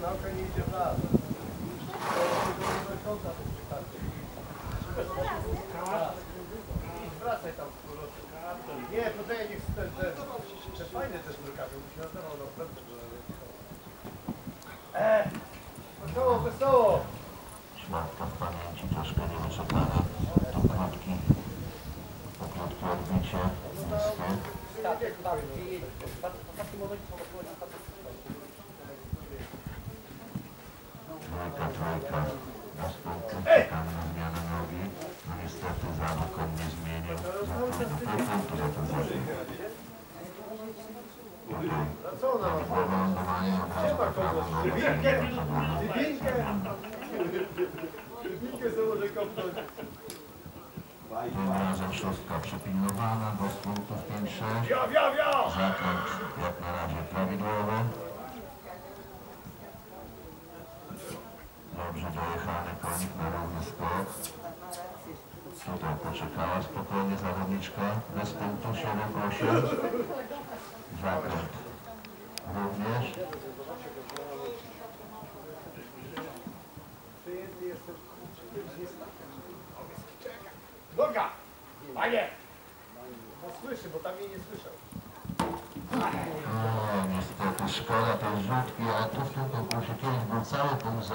nauka nie idzie w las. Wracaj tam z powrotem. Nie, poczekaj, niech ten, ten, ten fajny też murkawy, bo się nadawał na ofertę. E, wesoło, wesoło! Szmatka w pamięci troszkę niewyszepana, to krótki, to krótki odbicie, listy. Tak, tak, tak, tak, tak, tak, tak, tak, tak, tak, tak, tak, trójka. Na spółku czekamy na zmianę nogi. No niestety zamok on nie zmienił. Za to to za założę kopnąć. Tym razem szóstka przypilnowana, do z punktów 5-6. Wio, wio, wio! Zakręt dojechany konik na równy skok. Tutaj poczekała spokojnie zawodniczka. Bez punktu 7-8. Zakręt również. Noga! Panie! No słyszy, bo tam mnie nie słyszał. O, niestety szkoda tej rzutki, ale tu w tym konkursie był cały punkt